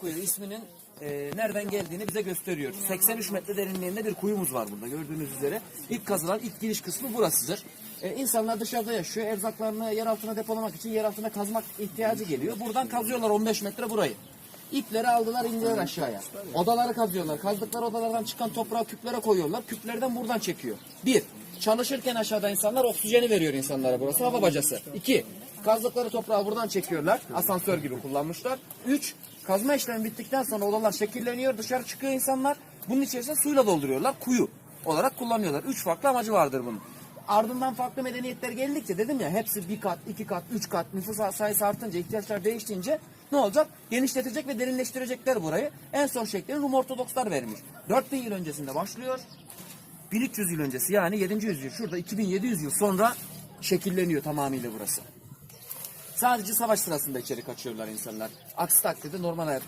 kuyu isminin e, nereden geldiğini bize gösteriyor. 83 metre derinliğinde bir kuyumuz var burada gördüğünüz üzere. İlk kazılan ilk giriş kısmı burasıdır. E, insanlar dışarıda yaşıyor. Erzaklarını yer altına depolamak için yer altına kazmak ihtiyacı geliyor. Buradan kazıyorlar 15 metre burayı. İpleri aldılar indiler aşağıya. Odaları kazıyorlar. Kazdıkları odalardan çıkan toprağı küplere koyuyorlar. Küplerden buradan çekiyor. Bir, çalışırken aşağıda insanlar oksijeni veriyor insanlara burası hava bacası. İki, kazdıkları toprağı buradan çekiyorlar. Asansör gibi kullanmışlar. Üç, kazma işlemi bittikten sonra odalar şekilleniyor. Dışarı çıkıyor insanlar. Bunun içerisine suyla dolduruyorlar. Kuyu olarak kullanıyorlar. Üç farklı amacı vardır bunun. Ardından farklı medeniyetler geldikçe dedim ya hepsi bir kat, iki kat, üç kat nüfus sayısı artınca, ihtiyaçlar değiştiğince ne olacak? Genişletecek ve derinleştirecekler burayı. En son şeklini Rum Ortodokslar vermiş. 4000 yıl öncesinde başlıyor. 1300 yıl öncesi yani 700 yıl şurada 2700 yıl sonra şekilleniyor tamamıyla burası. Sadece savaş sırasında içeri kaçıyorlar insanlar. Aksi takdirde normal hayat